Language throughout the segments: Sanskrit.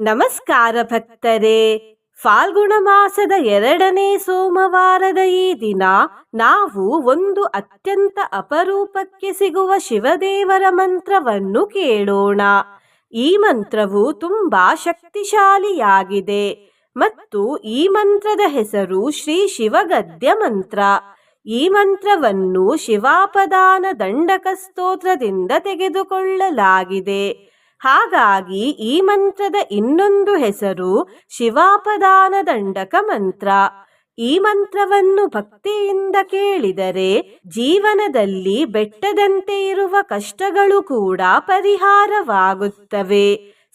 ನಮಸ್ಕಾರ ಭಕ್ತರೇ. ಫಾಲ್ಗುಣ ಮಾಸದ ಎರಡನೇ ಸೋಮವಾರದ ಈ ದಿನ ನಾವು ಒಂದು ಅತ್ಯಂತ ಅಪರೂಪಕ್ಕೆ ಸಿಗುವ ಶಿವದೇವರ ಮಂತ್ರವನ್ನು ಕೇಳೋಣ. ಈ ಮಂತ್ರವು ತುಂಬಾ ಶಕ್ತಿಶಾಲಿಯಾಗಿದೆ ಮತ್ತು ಈ ಮಂತ್ರದ ಹೆಸರು ಶ್ರೀ ಶಿವಗದ್ಯ ಮಂತ್ರ. ಈ ಮಂತ್ರವನ್ನು ಶಿವಾಪದಾನ ದಂಡಕ ಸ್ತೋತ್ರದಿಂದ ತೆಗೆದುಕೊಳ್ಳಲಾಗಿದೆ. ಹಾಗಾಗಿ ಈ ಮಂತ್ರದ ಇನ್ನೊಂದು ಹೆಸರು ಶಿವಾಪದಾನ ದಂಡಕ ಮಂತ್ರ. ಈ ಮಂತ್ರವನ್ನು ಭಕ್ತಿಯಿಂದ ಕೇಳಿದರೆ ಜೀವನದಲ್ಲಿ ಬೆಟ್ಟದಂತೆ ಇರುವ ಕಷ್ಟಗಳು ಕೂಡ ಪರಿಹಾರವಾಗುತ್ತವೆ.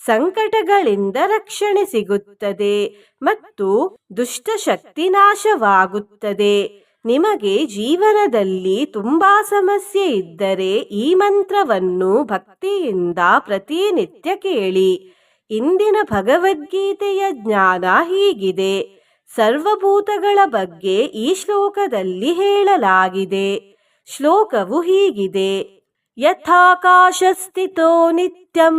ಸಂಕಟಗಳಿಂದ ರಕ್ಷಣೆ ಸಿಗುತ್ತದೆ ಮತ್ತು ದುಷ್ಟಶಕ್ತಿ ನಾಶವಾಗುತ್ತದೆ. ನಿಮಗೆ ಜೀವನದಲ್ಲಿ ತುಂಬಾ ಸಮಸ್ಯೆ ಇದ್ದರೆ ಈ ಮಂತ್ರವನ್ನು ಭಕ್ತಿಯಿಂದ ಪ್ರತಿನಿತ್ಯ ಕೇಳಿ. ಇಂದಿನ ಭಗವದ್ಗೀತೆಯ ಜ್ಞಾನ ಹೀಗಿದೆ. ಸರ್ವಭೂತಗಳ ಬಗ್ಗೆ ಈ ಶ್ಲೋಕದಲ್ಲಿ ಹೇಳಲಾಗಿದೆ. ಶ್ಲೋಕವು ಹೀಗಿದೆ. ಯಥಾಕಾಶಸ್ಥಿತೋ ನಿತ್ಯಂ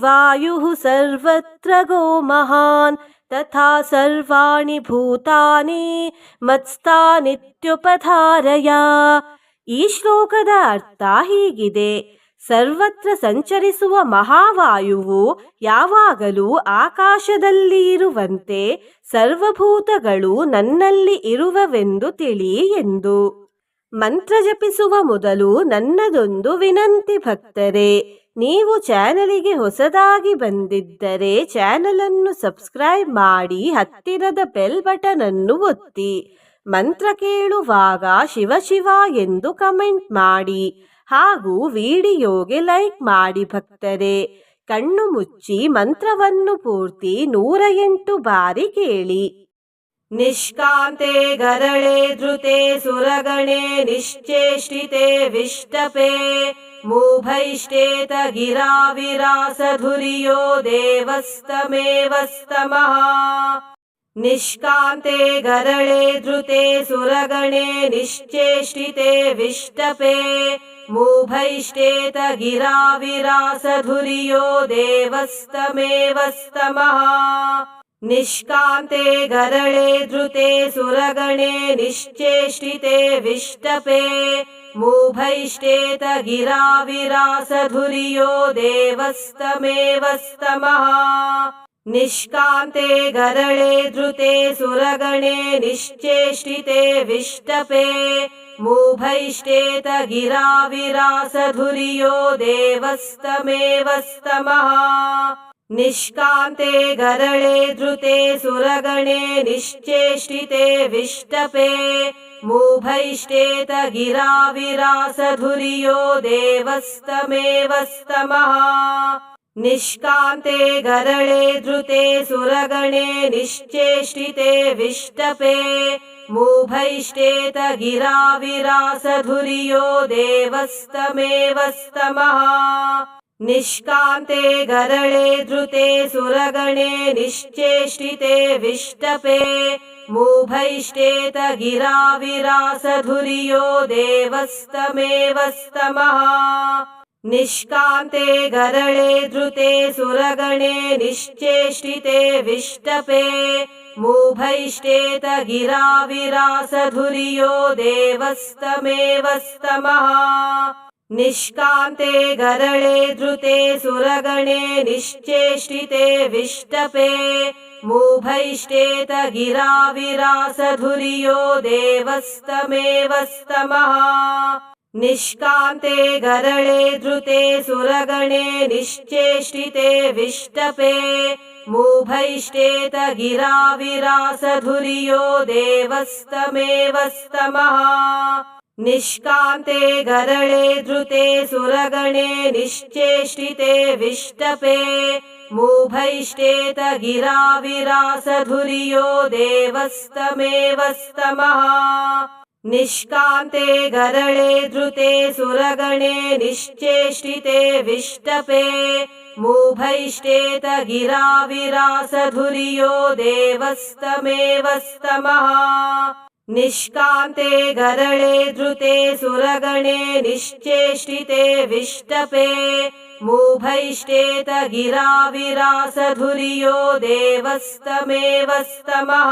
ವಾಯು ಸರ್ವತ್ರ ಗೋ ಮಹಾನ್. ತಥಾ ಸರ್ವಾಣಿ ಭೂತಾನಿ ಮತ್ಸ್ಥಾನಿತ್ಯುಪಧಾರಯ ಈ ಶ್ಲೋಕದ ಅರ್ಥ ಹೀಗಿದೆ. ಸರ್ವತ್ರ ಸಂಚರಿಸುವ ಮಹಾವಾಯುವು ಯಾವಾಗಲೂ ಆಕಾಶದಲ್ಲಿ ಇರುವಂತೆ ಸರ್ವಭೂತಗಳು ನನ್ನಲ್ಲಿ ಇರುವವೆಂದು ತಿಳಿ ಎಂದು. ಮಂತ್ರ ಜಪಿಸುವ ಮೊದಲು ನನ್ನದೊಂದು ವಿನಂತಿ ಭಕ್ತರೆ ನೀವು ಚಾನಲಿಗೆ ಹೊಸದಾಗಿ ಬಂದಿದ್ದರೆ ಚಾನಲ್ ಅನ್ನು ಸಬ್ಸ್ಕ್ರೈಬ್ ಮಾಡಿ ಹತ್ತಿರದ ಬೆಲ್ ಬಟನ್ ಅನ್ನು ಒತ್ತಿ. ಮಂತ್ರ ಕೇಳುವಾಗ ಶಿವ ಶಿವ ಎಂದು ಕಮೆಂಟ್ ಮಾಡಿ. ಹಾಗೂ ವಿಡಿಯೋಗೆ ಲೈಕ್ ಮಾಡಿ ಭಕ್ತರೆ. ಕಣ್ಣು ಮುಚ್ಚಿ ಮಂತ್ರವನ್ನು ಪೂರ್ತಿ ನೂರ ಎಂಟು ಬಾರಿ ಕೇಳಿ. निष्कान्ते गरळे धृते सुरगणे निश्चेष्टिते विष्टपे मूभैष्टेत गिराविरासधुरियो देवस्तमेव स्तमः निष्कान्ते गरळे धृते सुरगणे निश्चेष्टिते विष्टपे मूभैष्टेत गिराविरासधुरियो देवस्तमेव स्तमः निष्कान्ते गरळे धृते सुरगणे निश्चेष्टिते विष्टपे मूभैष्टेत गिराविरासधुरियो देवस्तमेव स्तमः निष्कान्ते गरळे धृते सुरगणे निश्चेष्टिते विष्टपे मूभैष्टेत गिराविरासधुरियो देवस्तमेव स्तमः निष्कान्ते गरळे धृते सुरगणे निश्चेष्टिते विष्टपे मुभैष्टेत गिराविरासधुरियो देवस्तमेवस्तमः। निष्कान्ते गरळे धृते सुरगणे निश्चेष्टिते विष्टपे मूभैष्टेत गिराविरासधुरियो देवस्तमेव स्तमः निष्कान्ते गरळे धृते सुरगणे निश्चेष्टिते विष्टपे मूभैष्टेत गिराविरासधुरियो देवस्तमेवस्तमः। निष्कान्ते गरळे धृते सुरगणे निश्चेष्टिते विष्टपे मूभैष्टेत गिराविरासधुरियो देवस्तमेव स्तमः निष्कान्ते गरळे धृते सुरगणे निश्चेष्टिते विष्टपे मूभैष्टेत गिराविरासधुरियो देवस्तमेव स्तमः निष्कान्ते गरळे धृते सुरगणे निश्चेष्टिते विष्टपे मूभैष्टेत गिराविरासधुरियो देवस्तमेव स्तमः निष्कान्ते गरळे धृते सुरगणे निश्चेष्टिते विष्टपे मुभैष्टेत गिराविरासधुरियो देवस्तमेवस्तमः। निष्कान्ते गरळे धृते सुरगणे निश्चेष्टिते विष्टपे मूभैष्टेत गिराविरासधुरियो देवस्तमेव स्तमः निष्कान्ते गरळे धृते सुरगणे निश्चेष्टिते विष्टपे मुभैष्टेत गिराविरासधुरियो देवस्तमेवस्तमः।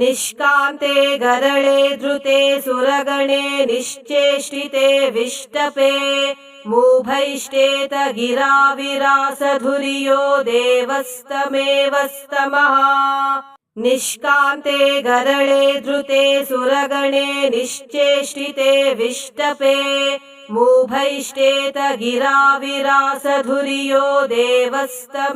निष्कान्ते गरळे धृते सुरगणे निश्चेष्टिते विष्टपे मूभैष्टेत गिराविरासधुरियो देवस्तमेव स्तमः निष्कान्ते गरळे धृते सुरगणे निश्चेष्टिते विष्टपे मूभैष्टेत गिरा विरासधुर्यो देवस्तमेवस्तमः।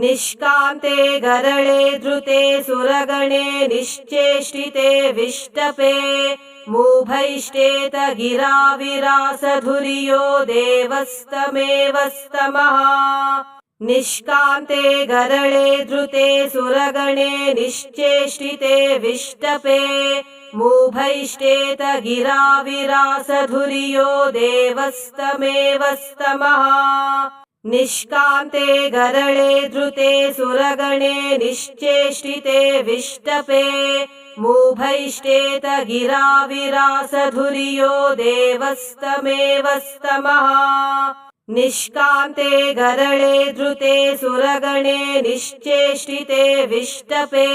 निष्कान्ते गरळे धृते सुरगणे निश्चेष्टिते विष्टपे मूभैष्टेत गिरा विरासधुर्यो देवस्तमेवस्तमः निष्कान्ते गरळे धृते सुरगणे निश्चेष्टिते विष्टपे मूभैष्टेत गिरा विरासधुर्यो देवस्तमेवस्तमः। निष्कान्ते गरळे धृते सुरगणे निश्चेष्टिते विष्टपे मूभैष्टेत गिरा विरासधुर्यो देवस्तमेवस्तमः निष्कान्ते गरळे धृते सुरगणे निश्चेष्टिते विष्टपे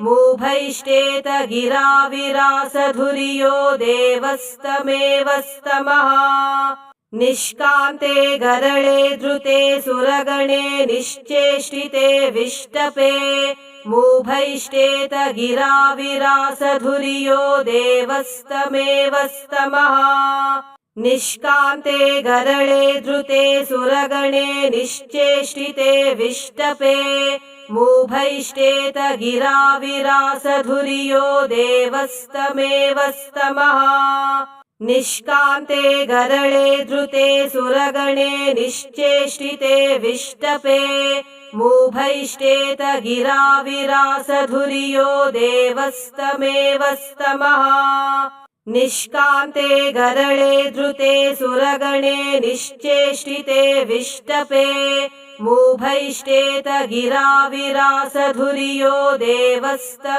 मूभैष्टेत गिरा विरासधुर्यो देवस्तमेवस्तमः। निष्कान्ते गरळे धृते सुरगणे निश्चेष्टिते विष्टपे मूभैष्टेत गिरा विरासधुर्यो देवस्तमेवस्तमः निष्कान्ते गरळे धृते सुरगणे निश्चेष्टिते विष्टपे मूभैष्टेत गिरा विरासधुर्यो देवस्तमेवस्तमः। निष्कान्ते गरळे धृते सुरगणे निश्चेष्टिते विष्टपे मूभैष्टेत गिरा विरासधुर्यो देवस्तमेवस्तमः निष्कान्ते गरळे धृते सुरगणे निश्चेष्टिते विष्टपे मूभैष्टेत गिरा विरासधुर्यो देवस्तमेवस्तमः।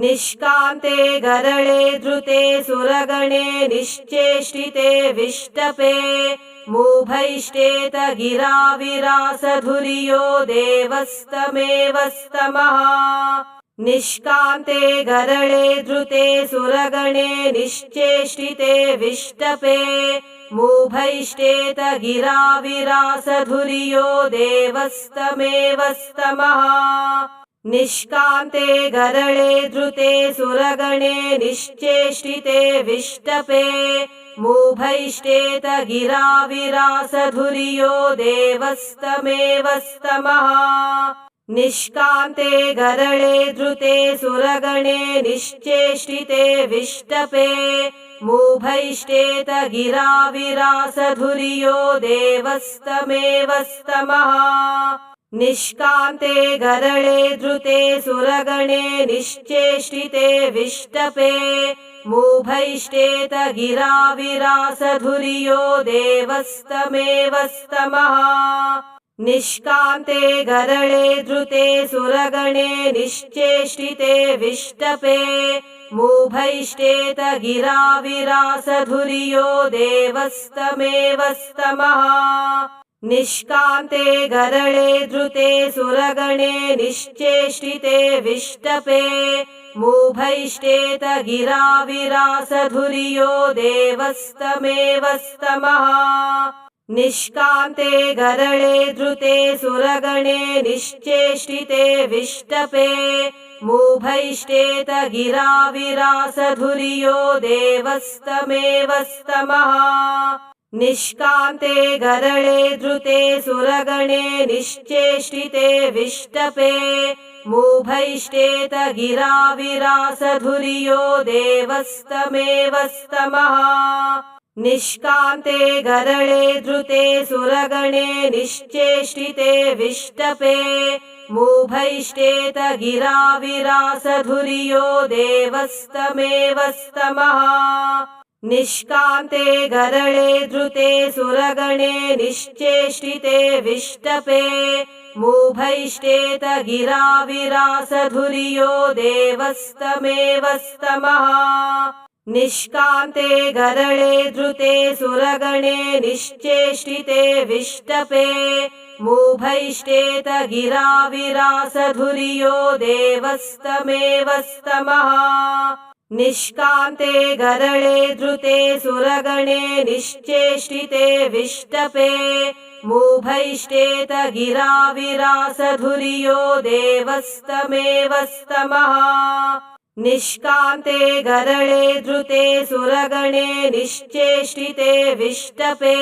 निष्कान्ते गरळे धृते सुरगणे निश्चेष्टिते विष्टपे मूभैष्टेत गिरा विरासधुर्यो देवस्तमेवस्तमः निष्कान्ते गरळे धृते सुरगणे निश्चेष्टिते विष्टपे मूभैष्टेत गिरा विरासधुर्यो देवस्तमेवस्तमः। निष्कान्ते गरळे धृते सुरगणे निश्चेष्टिते विष्टपे मूभैष्टेत गिरा विरासधुर्यो देवस्तमेवस्तमः निष्कान्ते गरळे धृते सुरगणे निश्चेष्टिते विष्टपे मूभैष्टेत गिरा विरासधुर्यो देवस्तमेवस्तमः। निष्कान्ते गरळे धृते सुरगणे निश्चेष्टिते विष्टपे मूभैष्टेत गिरा विरासधुर्यो देवस्तमेवस्तमः निष्कान्ते गरळे धृते सुरगणे निश्चेष्टिते विष्टपे मूभैष्टेत गिरा विरासधुर्यो देवस्तमेवस्तमः। निष्कान्ते गरळे धृते सुरगणे निश्चेष्टिते विष्टपे मूभैष्टेत गिरा विरासधुर्यो देवस्तमेवस्तमः निष्कान्ते गरळे धृते सुरगणे निश्चेष्टिते विष्टपे मूभैष्टेत गिरा विरासधुर्यो देवस्तमेवस्तमः। निष्कान्ते गरळे धृते सुरगणे निश्चेष्टिते विष्टपे मूभैष्टेत गिरा विरासधुर्यो देवस्तमेवस्तमः निष्कान्ते गरळे धृते सुरगणे निश्चेष्टिते विष्टपे मूभैष्टेत गिरा विरासधुर्यो देवस्तमेवस्तमः। निष्कान्ते गरळे धृते सुरगणे निश्चेष्टिते विष्टपे मूभैष्टेत गिरा विरासधुर्यो देवस्तमेव स्तमः निष्कान्ते गरळे धृते सुरगणे निश्चेष्टिते विष्टपे मूभैष्टेत गिरा विरासधुर्यो देवस्तमेव स्तमः निष्कान्ते गरळे धृते सुरगणे निश्चेष्टिते विष्टपे मूभैष्टेत गिरा विरासधुर्यो देवस्तमेव स्तमः निष्कान्ते गरळे धृते सुरगणे निश्चेष्टिते विष्टपे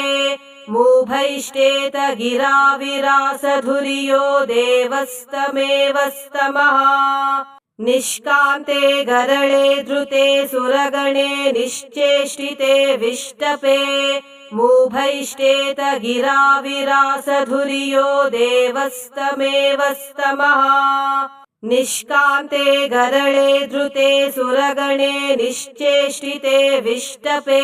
मूभैष्टेत गिरा विरासधुर्यो देवस्तमेव स्तमः निष्कान्ते गरळे धृते सुरगणे निश्चेष्टिते विष्टपे मूभैष्टेत गिरा विरासधुर्यो देवस्तमेव स्तमः निष्कान्ते गरळे धृते सुरगणे निश्चेष्टिते विष्टपे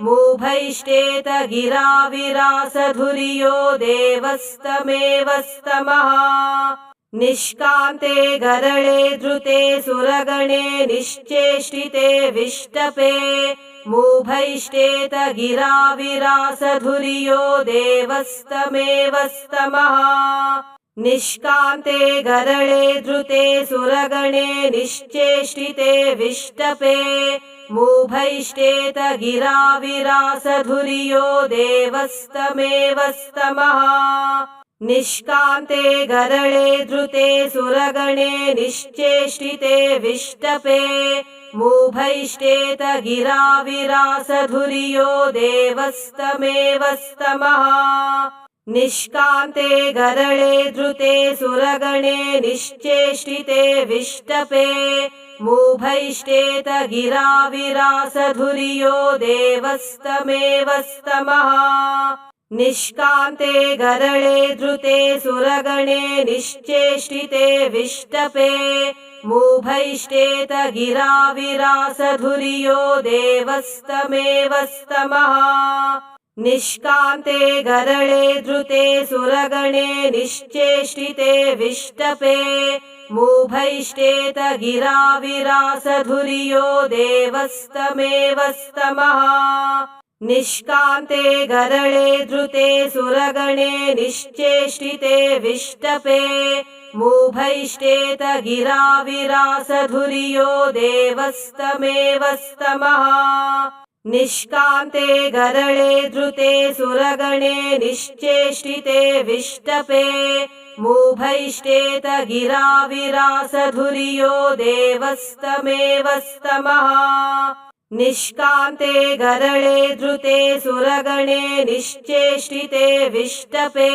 मूभैष्टेत गिरा विरासधुर्यो देवस्तमेव स्तमः निष्कान्ते गरळे धृते सुरगणे निश्चेष्टिते विष्टपे मूभैष्टेत गिरा विरासधुर्यो देवस्तमेव स्तमः निष्कान्ते गरळे धृते सुरगणे निश्चेष्टिते विष्टपे मूभैष्टेत गिरा विरासधुर्यो देवस्तमेव स्तमः निष्कान्ते गरळे धृते सुरगणे निश्चेष्टिते विष्टपे मूभैष्टेत गिरा विरासधुर्यो देवस्तमेव स्तमः निष्कान्ते गरळे धृते सुरगणे निश्चेष्टिते विष्टपे मूभैष्टेत गिरा विरासधुर्यो देवस्तमेव स्तमः निष्कान्ते गरळे धृते सुरगणे निश्चेष्टिते विष्टपे मूभैष्टेत गिरा विरासधुर्यो देवस्तमेव स्तमः निष्कान्ते गरळे धृते सुरगणे निश्चेष्टिते विष्टपे मूभैष्टेत गिरा विरासधुर्यो देवस्तमेव स्तमः निष्कान्ते गरळे धृते सुरगणे निश्चेष्टिते विष्टपे मूभैष्टेत गिरा विरासधुर्यो देवस्तमेव स्तमः निष्कान्ते गरळे धृते सुरगणे निश्चेष्टिते विष्टपे मूभैष्टेत गिरा विरासधुर्यो देवस्तमेव स्तमः निष्कान्ते गरळे धृते सुरगणे निश्चेष्टिते विष्टपे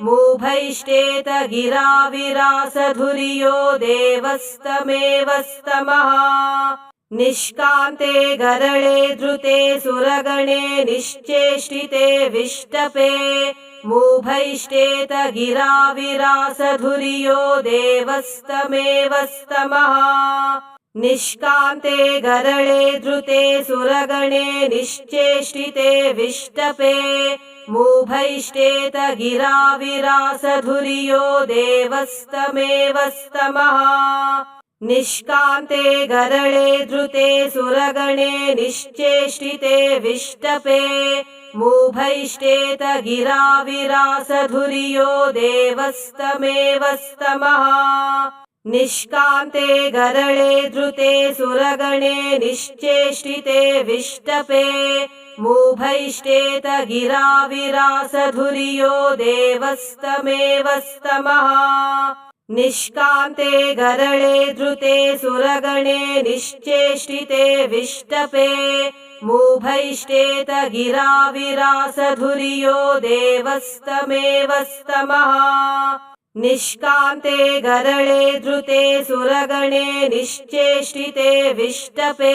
मूभैष्टेत गिरा विरासधुर्यो देवस्तमेव स्तमः निष्कान्ते गरळे धृते सुरगणे निश्चेष्टिते विष्टपे मूभैष्टेत गिरा विरासधुर्यो देवस्तमेव स्तमः निष्कान्ते गरळे धृते सुरगणे निश्चेष्टिते विष्टपे मूभैष्टेत गिरा विरासधुर्यो देवस्तमेव स्तमः निष्कान्ते गरळे धृते सुरगणे निश्चेष्टिते विष्टपे मूभैष्टेत गिरा विरासधुर्यो देवस्तमेव स्तमः निष्कान्ते गरळे धृते सुरगणे निश्चेष्टिते विष्टपे मूभैष्टेत गिरा विरासधुर्यो देवस्तमेव स्तमः निष्कान्ते गरळे धृते सुरगणे निश्चेष्टिते विष्टपे मूभैष्टेत गिरा विरासधुर्यो देवस्तमेव स्तमः निष्कान्ते गरळे धृते सुरगणे निश्चेष्टिते विष्टपे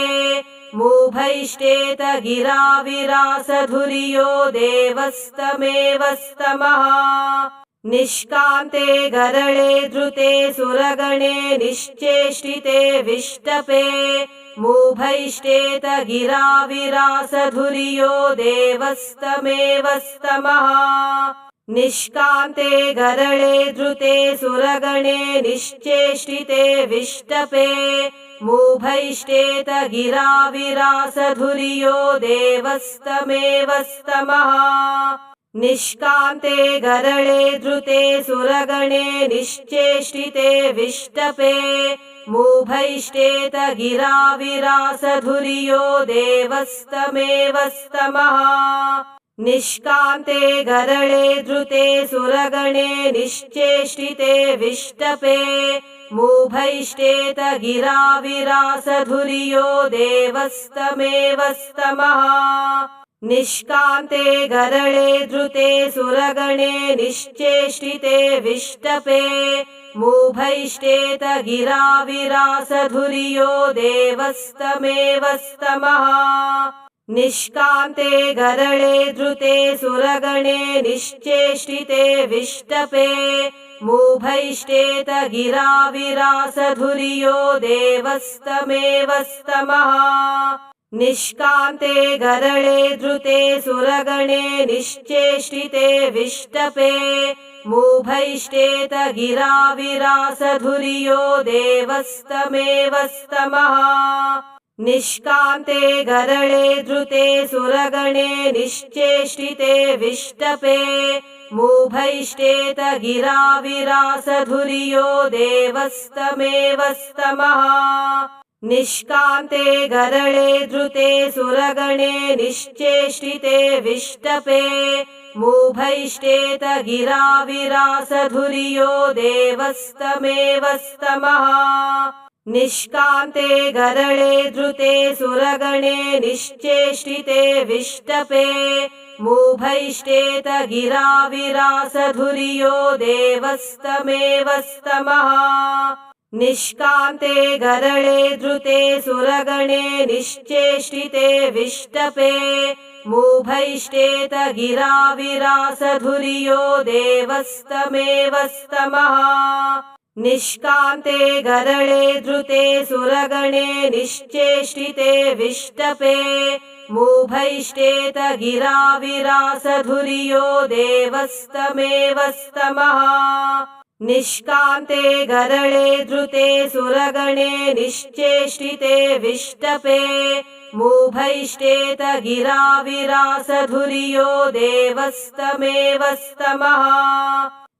मूभैष्टेत गिरा विरासधुर्यो देवस्तमेव स्तमः निष्कान्ते गरळे धृते सुरगणे निश्चेष्टिते विष्टपे मूभैष्टेत गिरा विरासधुर्यो देवस्तमेव स्तमः निष्कान्ते गरळे धृते सुरगणे निश्चेष्टिते विष्टपे मूभैष्टेत गिरा विरासधुर्यो देवस्तमेव स्तमः निष्कान्ते गरळे धृते सुरगणे निश्चेष्टिते विष्टपे मूभैष्टेत गिरा विरासधुर्यो देवस्तमेव स्तमः निष्कान्ते गरळे धृते सुरगणे निश्चेष्टिते विष्टपे मूभैष्टेत गिरा विरासधुर्यो देवस्तमेव स्तमः निष्कान्ते गरळे धृते सुरगणे निश्चेष्टिते विष्टपे मूभैष्टेत गिरा विरासधुर्यो देवस्तमेव स्तमः निष्कान्ते गरळे धृते सुरगणे निश्चेष्टिते विष्टपे मूभैष्टेत गिरा विरासधुर्यो देवस्तमेव स्तमः निष्कान्ते गरळे धृते सुरगणे निश्चेष्टिते विष्टपे मूभैष्टेत गिरा विरासधुर्यो देवस्तमेव स्तमः निष्कान्ते गरळे धृते सुरगणे निश्चेष्टिते विष्टपे मूभैष्टेत गिरा विरासधुर्यो देवस्तमेव स्तमः निष्कान्ते गरळे धृते सुरगणे निश्चेष्टिते विष्टपे मूभैष्टेत गिरा विरासधुर्यो देवस्तमेव स्तमः निष्कान्ते गरळे धृते सुरगणे निश्चेष्टिते विष्टपे मूभैष्टेत गिरा विरासधुर्यो देवस्तमेव स्तमः निष्कान्ते गरळे धृते सुरगणे निश्चेष्टिते विष्टपे मूभैष्टेत गिरा विरासधुर्यो देवस्तमेव स्तमः निष्कान्ते गरळे धृते सुरगणे निश्चेष्टिते विष्टपे मूभैष्टेत गिरा विरासधुर्यो देवस्तमेव स्तमः निष्कान्ते गरळे धृते सुरगणे निश्चेष्टिते विष्टपे मूभैष्टेत गिरा विरासधुर्यो देवस्तमेव स्तमः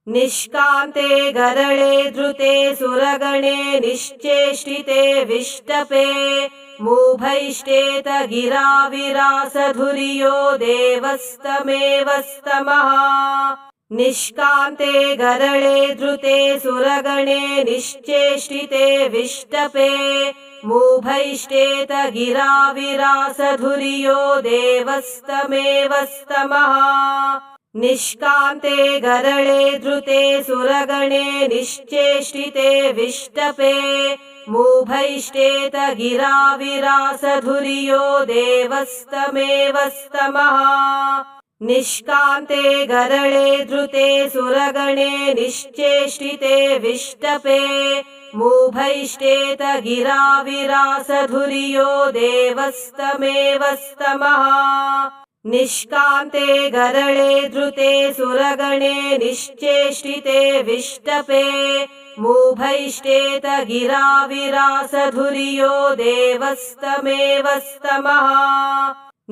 निष्कान्ते गरळे धृते सुरगणे निश्चेष्टिते विष्टपे मूभैष्टेत गिरा विरासधुर्यो देवस्तमेव स्तमः निष्कान्ते गरळे धृते सुरगणे निश्चेष्टिते विष्टपे मूभैष्टेत गिरा विरासधुर्यो देवस्तमेव स्तमः निष्कान्ते गरळे धृते सुरगणे निश्चेष्टिते विष्टपे मूभैष्टेत गिरा विरासधुर्यो देवस्तमेव स्तमः निष्कान्ते गरळे धृते सुरगणे निश्चेष्टिते विष्टपे मूभैष्टेत गिरा विरासधुर्यो देवस्तमेव स्तमः निष्कान्ते गरळे धृते सुरगणे निश्चेष्टिते विष्टपे मूभैष्टेत गिरा विरासधुर्यो देवस्तमेव स्तमः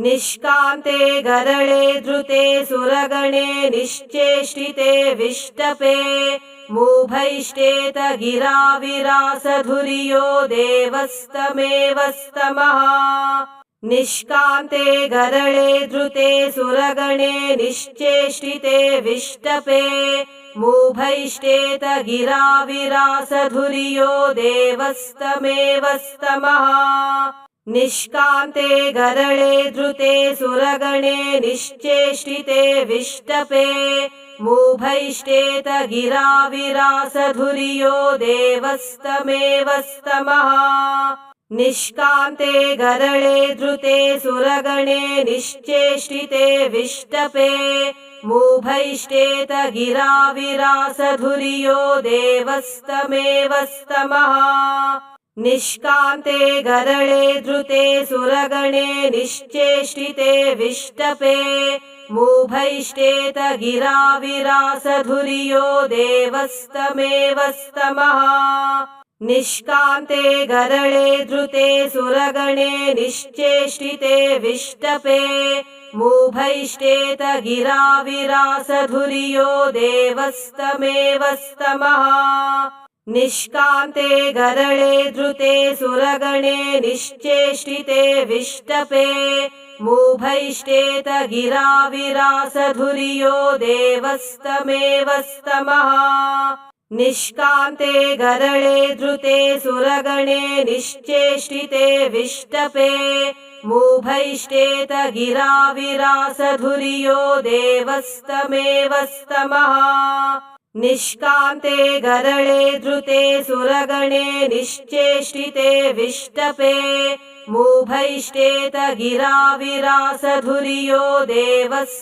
निष्कान्ते गरळे धृते सुरगणे निश्चेष्टिते विष्टपे मूभैष्टेत गिरा विरासधुर्यो देवस्तमेव स्तमः निष्कान्ते गरळे धृते सुरगणे निश्चेष्टिते विष्टपे मूभैष्टेत गिरा विरासधुर्यो देवस्तमेव स्तमः निष्कान्ते गरळे धृते सुरगणे निश्चेष्टिते विष्टपे मूभैष्टेत गिरा विरासधुर्यो देवस्तमेव स्तमः निष्कान्ते गरळे धृते सुरगणे निश्चेष्टिते विष्टपे मूभैष्टेत गिरा विरासधुर्यो देवस्तमेवस्तमः निष्कान्ते गरळे धृते सुरगणे निश्चेष्टिते विष्टपे मूभैष्टेत गिरा विरासधुर्यो देवस्तमेवस्तमः। निष्कान्ते गरळे धृते सुरगणे निश्चेष्टिते विष्टपे मूभैष्टेत गिरा विरासधुर्यो देवस्तमेवस्तमः निष्कान्ते गरळे धृते सुरगणे निश्चेष्टिते विष्टपे मूभैष्टेत गिरा विरासधुर्यो देवस्तमेवस्तमः। निष्कान्ते गरळे धृते सुरगणे निश्चेष्टिते विष्टपे मूभैष्टेत गिरा विरासधुर्यो देवस्तमेवस्तमः निष्कान्ते गरळे धृते सुरगणे निश्चेष्टिते विष्टपे मूभैष्टेत गिरा विरासधुर्यो देवस्तमेवस्तमः।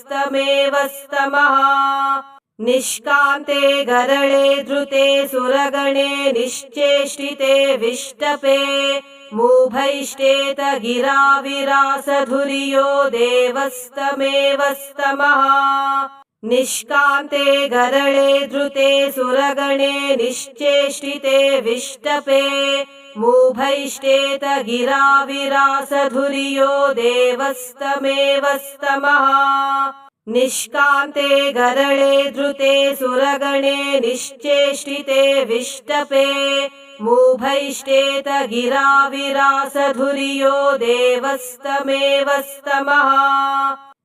निष्कान्ते गरळे धृते सुरगणे निश्चेष्टिते विष्टपे मूभैष्टेत गिरा विरासधुर्यो देवस्तमेवस्तमः निष्कान्ते गरळे धृते सुरगणे निश्चेष्टिते विष्टपे मूभैष्टेत गिरा विरासधुर्यो देवस्तमेवस्तमः। निष्कान्ते गरळे धृते सुरगणे निश्चेष्टिते विष्टपे मूभैष्टेत गिरा विरासधुर्यो देवस्तमेवस्तमः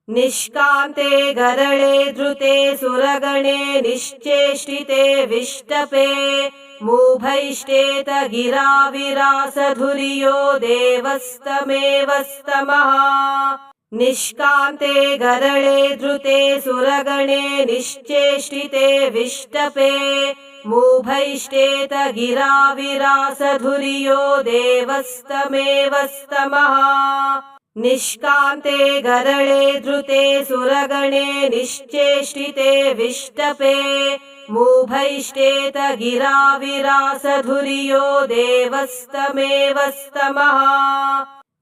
निष्कान्ते गरळे धृते सुरगणे निश्चेष्टिते विष्टपे मूभैष्टेत गिरा विरासधुर्यो देवस्तमेवस्तमः। निष्कान्ते गरळे धृते सुरगणे निश्चेष्टिते विष्टपे मूभैष्टेत गिरा विरासधुर्यो देवस्तमेवस्तमः निष्कान्ते गरळे धृते सुरगणे निश्चेष्टिते विष्टपे मूभैष्टेत गिरा विरासधुर्यो देवस्तमेवस्तमः।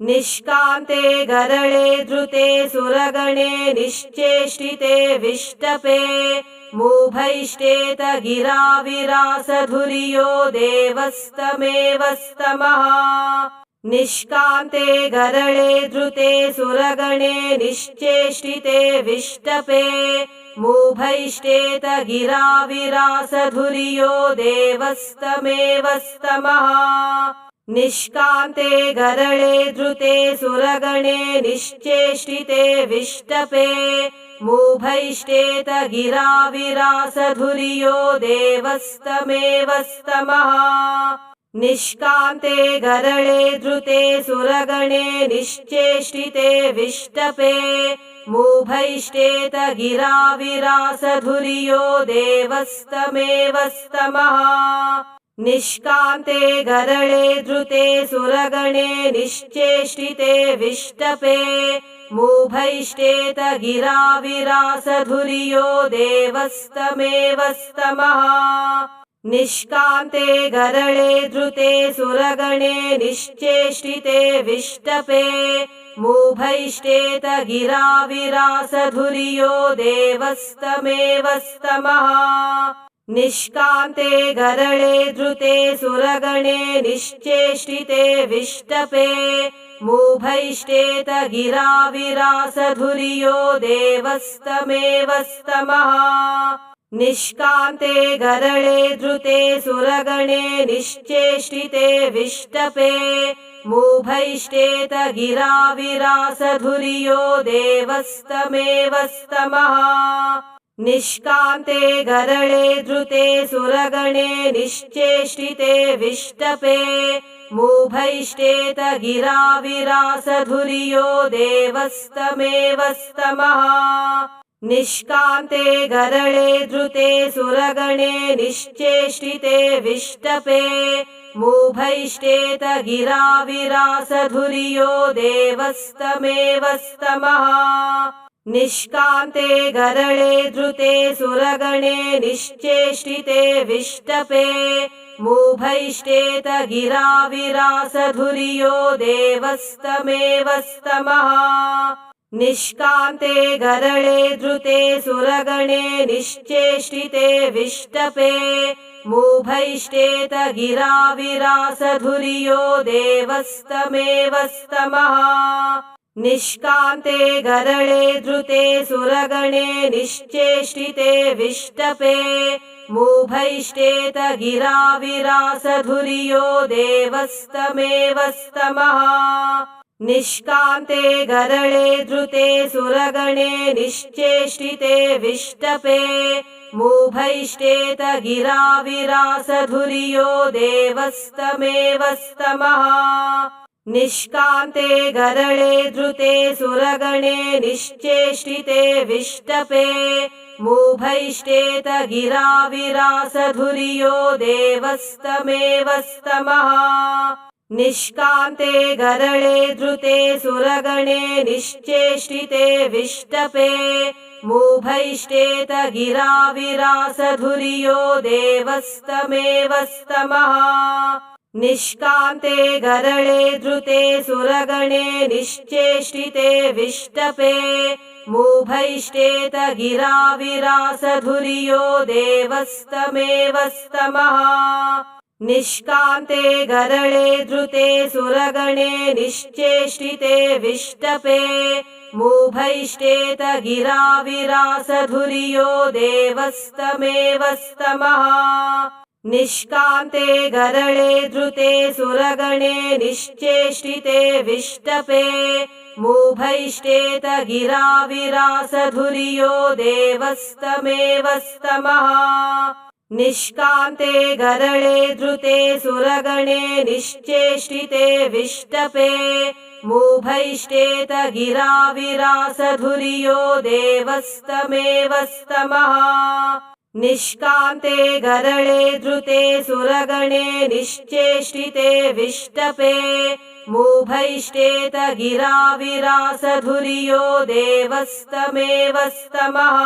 निष्कान्ते गरळे धृते सुरगणे निश्चेष्टिते विष्टपे मूभैष्टेत गिरा विरासधुर्यो देवस्तमेवस्तमः निष्कान्ते गरळे धृते सुरगणे निश्चेष्टिते विष्टपे मूभैष्टेत गिरा विरासधुर्यो देवस्तमेवस्तमः। निष्कान्ते गरळे धृते सुरगणे निश्चेष्टिते विष्टपे मूभैष्टेत गिरा विरासधुर्यो देवस्तमेवस्तमः निष्कान्ते गरळे धृते सुरगणे निश्चेष्टिते विष्टपे मूभैष्टेत गिरा विरासधुर्यो देवस्तमेवस्तमः। निष्कान्ते गरळे धृते सुरगणे निश्चेष्टिते विष्टपे मूभैष्टेत गिरा विरासधुर्यो देवस्तमेवस्तमः निष्कान्ते गरळे धृते सुरगणे निश्चेष्टिते विष्टपे मूभैष्टेत गिरा विरासधुर्यो देवस्तमेवस्तमः। निष्कान्ते गरळे धृते सुरगणे निश्चेष्टिते विष्टपे मूभैष्टेत गिरा विरासधुर्यो देवस्तमेवस्तमः निष्कान्ते गरळे धृते सुरगणे निश्चेष्टिते विष्टपे मूभैष्टेत गिरा विरासधुर्यो देवस्तमेवस्तमः। निष्कान्ते गरळे धृते सुरगणे निश्चेष्टिते विष्टपे मूभैष्टेत गिरा विरासधुर्यो देवस्तमेवस्तमः निष्कान्ते गरळे धृते सुरगणे निश्चेष्टिते विष्टपे मूभैष्टेत गिराविरासधुर्यो देवस्तमेव स्तमः निष्कान्ते गरळे धृते सुरगणे निश्चेष्टिते विष्टपे मूभैष्टेत गिराविरासधुर्यो देवस्तमेव स्तमः निष्कान्ते गरळे धृते सुरगणे निश्चेष्टिते विष्टपे मूभैष्टेत गिराविरासधुर्यो देवस्तमेव स्तमः निष्कान्ते गरळे धृते सुरगणे निश्चेष्टिते विष्टपे मूभैष्टेत गिराविरासधुर्यो देवस्तमेव स्तमः निष्कान्ते गरळे धृते सुरगणे निश्चेष्टिते विष्टपे मूभैष्टेत गिराविरासधुर्यो देवस्तमेव स्तमः निष्कान्ते गरळे धृते सुरगणे निश्चेष्टिते विष्टपे मूभैष्टेत गिराविरासधुर्यो देवस्तमेव स्तमः निष्कान्ते गरळे धृते सुरगणे निश्चेष्टिते विष्टपे मूभैष्टेत गिराविरासधुर्यो देवस्तमेव स्तमः निष्कान्ते गरळे धृते सुरगणे निश्चेष्टिते विष्टपे मूभैष्टेत गिराविरासधुर्यो देवस्तमेव स्तमः निष्कान्ते गरळे धृते सुरगणे निश्चेष्टिते विष्टपे मूभैष्टेत गिराविरासधुर्यो देवस्तमेव स्तमः निष्कान्ते गरळे धृते सुरगणे निश्चेष्टिते विष्टपे मूभैष्टेत गिराविरासधुर्यो देवस्तमेव स्तमः निष्कान्ते गरळे धृते सुरगणे निश्चेष्टिते विष्टपे मूभैष्टेत गिराविरासधुर्यो देवस्तमेव स्तमः निष्कान्ते गरळे धृते सुरगणे निश्चेष्टिते विष्टपे मूभैष्टेत गिराविरासधुर्यो देवस्तमेव स्तमः